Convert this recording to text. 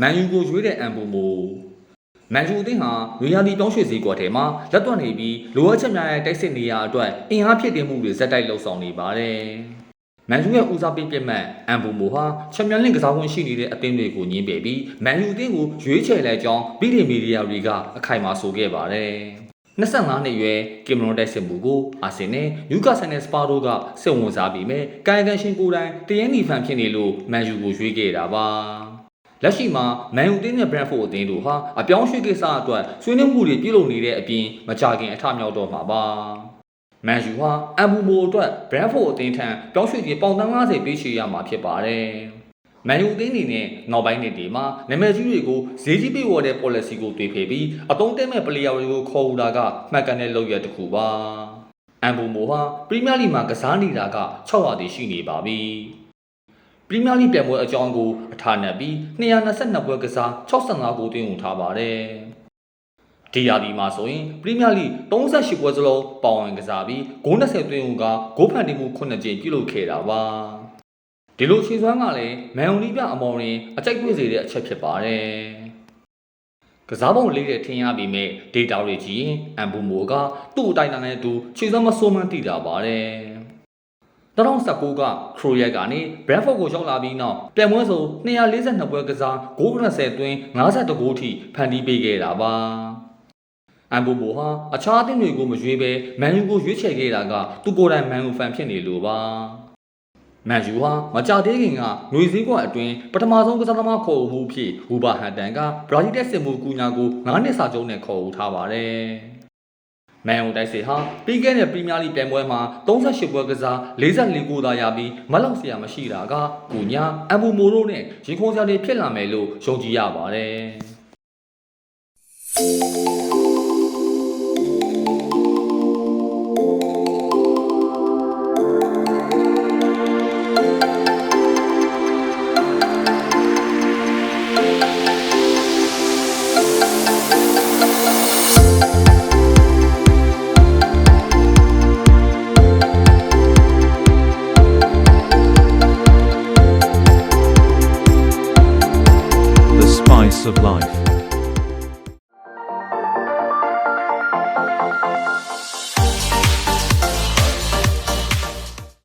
မန်ယူကိုရွေးတဲ့အန်ပူမိုမန်ယူအသင်းဟာလူရသည်တောင်းရွှေ့စည်းကွက်ထဲမှာလက်တွန့်နေပြီးလိုအပ်ချက်များရဲ့တိုက်စစ်နေရာအတွက်အင်အားဖြစ်တင်မှုတွေဇက်တိုက်လှုပ်ဆောင်နေပါတယ်။မန်ယူရဲ့ဦးစားပေးပြစ်မှတ်အန်ဘူမိုဟာချန်ပီယံလိဂ်ကစားဝင်ရှိနေတဲ့အသင်းတွေကိုညှင်းပယ်ပြီးမန်ယူအသင်းကိုရွေးချယ်လိုက်ကြောင်းပြည်ထင်မီဒီယာတွေကအခိုင်အမာဆိုခဲ့ပါတယ်။25နှစ်ရွယ်ကင်မရွန်တိုက်စစ်မှုကိုအာဆင်နယ်ယူကာဆန်နဲ့စပါတို့ကစိတ်ဝင်စားပြီးမဲ့ကာယကံရှင်ကိုယ်တိုင်တရင်းနီဖန်ဖြစ်နေလို့မန်ယူကိုရွေးခဲ့တာပါ။ လက်ရှိမှာမန်ယူတင်းနဲ့ဘရန်ဖို့အသင်းတို့ဟာအပြောင်းရွှေ့ကိစ္စအတွက်ဆွေးနွေးမှုတွေပြုလုပ်နေတဲ့အပြင်မကြခင်အထမြောက်တော့မှာပါ။မန်ယူဟာအမ်ဘူမိုအတွက်ဘရန်ဖို့အသင်းထံပြောင်းရွှေ့ခြင်းပေါင်30ပေးချေရမှာဖြစ်ပါတယ်။မန်ယူအသင်းအနေနဲ့နောက်ပိုင်းနှစ်တွေမှာနာမည်ကြီးတွေကိုဈေးကြီးပေးဝေါ်တဲ့ policy ကိုတွေးဖယ်ပြီးအတုံးတဲမဲ့ player တွေကိုခေါ်ယူတာကမှတ်ကန်တဲ့လုပ်ရတစ်ခုပါ။အမ်ဘူမိုဟာပရီးမီးယားလိမှာကစားနေတာက600တိရှိနေပါပြီ။ ပရီးမီးယားလိပြိုင်ပွဲအကြောင်းကိုအထာနဲ့ပြီး222ပွဲကစား65ဂိုးသွင်းယူထားပါတယ်။ဒီယာဒီမှာဆိုရင်ပရီးမီးယားလိ38ပွဲစလုံးပေါဝင်ကစားပြီးဂိုး20သွင်းယူကဂိုးဖန်တီးမှု9ကြိမ်ပြုလုပ်ခဲ့တာပါ။ဒီလိုခြေစွမ်းကလည်းမန်ယူလိပြအမော်ရင်အကြိုက်တွေ့စေတဲ့အချက်ဖြစ်ပါတယ်။ကစားပုံလေးတဲ့ထင်ရပေမဲ့ data တွေကြည့်ရင်အမ်ဘူမိုကသူ့အတိုင်းအတာနဲ့သူခြေစွမ်းမဆိုးမှန်းသိတာပါတယ်။ 2019ကခရိုရက်ကနေဘရန်ဖို့ကိုရောက်လာပြီးနောက်ပြန်ပွဲဆို242ပွဲကစားဂိုး90သွင်း52ဂိုးထိဖန်တီးပေးခဲ့တာပါအမ်ဘူဘိုဟာအခြားအသင်းတွေကိုမရွေးဘဲမန်ယူကိုရွေးချယ်ခဲ့တာကသူကိုယ်တိုင်မန်ယူဖန်ဖြစ်နေလို့ပါမန်ယူဟာမကြသေးခင်ကຫນွေစည်းကွက်အတွင်းပထမဆုံးကစားသမားခေါ်ယူမှုဖြစ်ဝူဘာဟန်တန်ကဘရာဇီးတက်စစ်မှုကူညာကို9နှစ်စာချုပ်နဲ့ခေါ်ယူထားပါတယ် မန်ယူတိုက်စစ်ဟာပြီးခဲ့တဲ့ပရီးမီးယားလိပြိုင်ပွဲမှာ38ပွဲကစား44ဂိုးသာရပြီးမလောက်စရာမရှိတာကကူညာအမ်ဘူမိုရိုနဲ့ရင်ခုန်စရာတွေဖြစ်လာမယ်လို့ယုံကြည်ရပါတယ် of life.